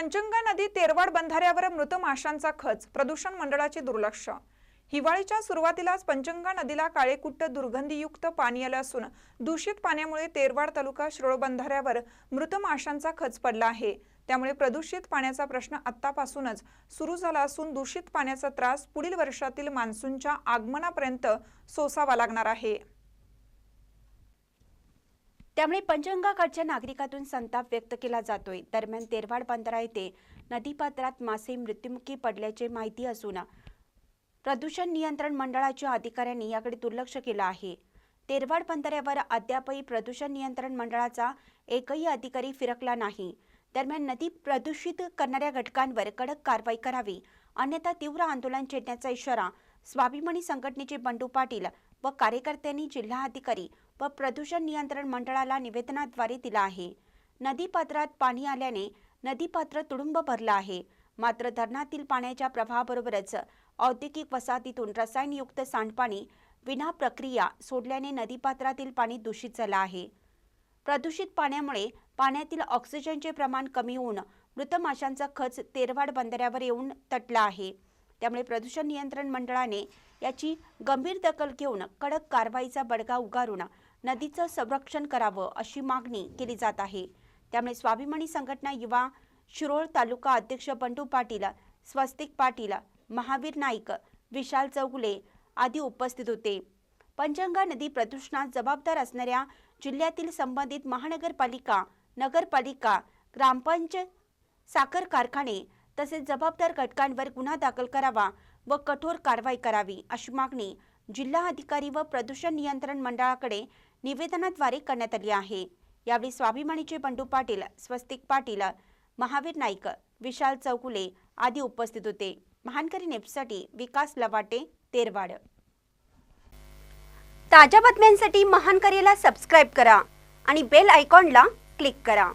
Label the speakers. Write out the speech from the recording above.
Speaker 1: पंचंगा नदी तेरवाड बंधाऱ्यावर मृत माशांचा खच प्रदूषण मंडळाचे दुर्लक्ष. हिवाळीच्या सुरुवातीलाच पंचंगा नदीला काळेकुट्ट दुर्गंधीयुक्त पाणी आलं असून दूषित पाण्यामुळे तेरवाड तालुका श्रोळ बंधाऱ्यावर मृत माशांचा खच पडला आहे. त्यामुळे प्रदूषित पाण्याचा प्रश्न आत्तापासूनच सुरू झाला असून दूषित पाण्याचा त्रास पुढील वर्षातील मान्सूनच्या आगमनापर्यंत सोसावा लागणार आहे.
Speaker 2: त्यामुळे पंचगंगाकडच्या नागरिकातून संताप व्यक्त केला जातोय. दरम्यान तेरवाड बंदरा येथे नदीपात्रात मासे मृत्युमुखी पडल्याचे माहिती असून प्रदूषण नियंत्रण मंडळाच्या अधिकाऱ्यांनी याकडे दुर्लक्ष केलं आहे. तेरवाड बंदऱ्यावर अद्यापही प्रदूषण नियंत्रण मंडळाचा एकही अधिकारी फिरकला नाही. दरम्यान नदी प्रदूषित करणाऱ्या घटकांवर कडक कारवाई करावी अन्यथा तीव्र आंदोलन छेडण्याचा इशारा स्वाभिमानी संघटनेचे बंडू पाटील व कार्यकर्त्यांनी जिल्हाधिकारी व प्रदूषण नियंत्रण मंडळाला निवेदनाद्वारे दिला आहे. नदीपात्रात पाणी आल्याने नदीपात्र तुडुंब भरलं आहे. मात्र धरणातील पाण्याच्या प्रवाहाबरोबरच औद्योगिक वसाहतीतून रसायनयुक्त सांडपाणी विना प्रक्रिया सोडल्याने नदीपात्रातील पाणी दूषित झालं आहे. प्रदूषित पाण्यामुळे पाण्यातील ऑक्सिजनचे प्रमाण कमी होऊन मृत माशांचा खच तेरवाड बंधाऱ्यावर येऊन तटला आहे. त्यामुळे प्रदूषण नियंत्रण मंडळाने याची गंभीर दखल घेऊन कडक कारवाईचा बडगा उगारून नदीचं संरक्षण करावं अशी मागणी केली जात आहे. त्यामुळे स्वाभिमानी संघटना युवा शिरोळ तालुका अध्यक्ष बंडू पाटील स्वस्तिक पाटील महावीर नाईक विशाल चौगुले आदी उपस्थित होते. पंचगंगा नदी प्रदूषणात जबाबदार असणाऱ्या जिल्ह्यातील संबंधित महानगरपालिका नगरपालिका ग्रामपंचायत साखर कारखाने तसेच जबाबदार घटकांवर गुन्हा दाखल करावा व कठोर कारवाई करावी अशी मागणी जिल्हा अधिकारी व प्रदूषण नियंत्रण मंडळाकडे निवेदनाद्वारे करण्यात आली आहे. यावेळी स्वाभिमानीचे बंडू पाटील स्वस्तिक पाटील महावीर नाईक विशाल चौकुले आदी उपस्थित होते. महानकरी नेपसाठी विकास लवाटे तेरवाड. ताज्या बातम्यांसाठी महानकरीला सबस्क्राईब करा आणि बेल आयकॉनला क्लिक करा.